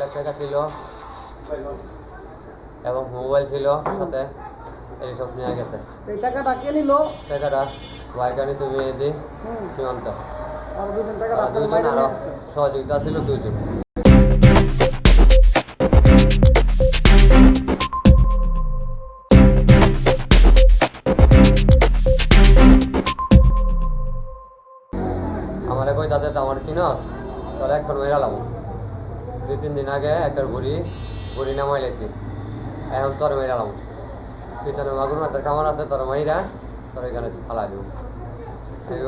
লাখ টাকা ছিল এবং মোবাইল ছিল সাথে। এইসব নিয়ে গেছে। এই টাকাটা কে নিল? টাকাটা ওয়াইকানি তুমি হুম। সীমান্ত। আর দুজন টাকা দুজন আরও সহযোগিতা ছিল দুজন আমারে কই তাদের আমার চিনস তোর এখন মেরালাম দুই তিন দিন আগে একটা ঘুড়ি ঘুড়ি নামাই লেছি। এখন তোর মেরালাম পিছনে মাগুর মাছের খামার আছে তোর মাইরা তোর এখানে ফালা দিব।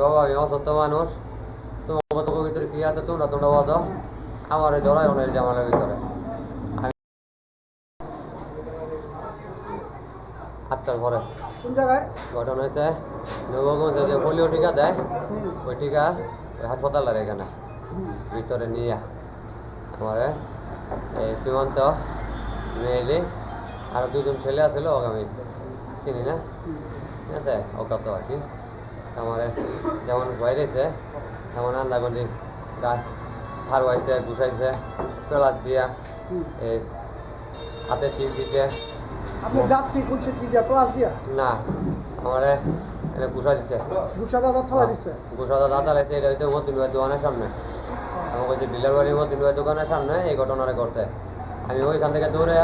বাবা আমি অসত্য মানুষ। তোমার কত ভিতরে কি আছে? তোমরা তোমরা বলো। আমার এই ধরাই ওনার জামালের ভিতরে। আটটার পরে ঘটনা হচ্ছে নবগঞ্জে যে পোলিও টিকা দেয় ওই টিকা হাসপাতালের এখানে। ভিতরে নিয়ে আমারে এই সীমান্ত মেয়েলি আর দুজন ছেলে আছিল ওকে আমি চিনি না। ঠিক আছে? ওকে তো আর কি। আমারে যেমন বাইরেছে তেমন আন্দাগন্ডি গা ধার বাইছে গুছাইছে পেলার দিয়া। এই হাতে চিপ দিতে আপনি দাঁত কি খুলছে কি দিয়া প্লাস দিয়া? না আমারে এনে গুছা দিতে গুসা দাদা থালা দিচ্ছে গোসাদা দাঁতা লাগছে এটা হইতে মতিন ভাই দোকানের সামনে। আমি যে ডিলার বাড়ি হব ভাই দোকানের সামনে এই ঘটনাটা করতে আমি ওইখান থেকে দৌড়ে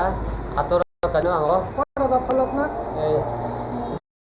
আমাকে দাঁত হলো এই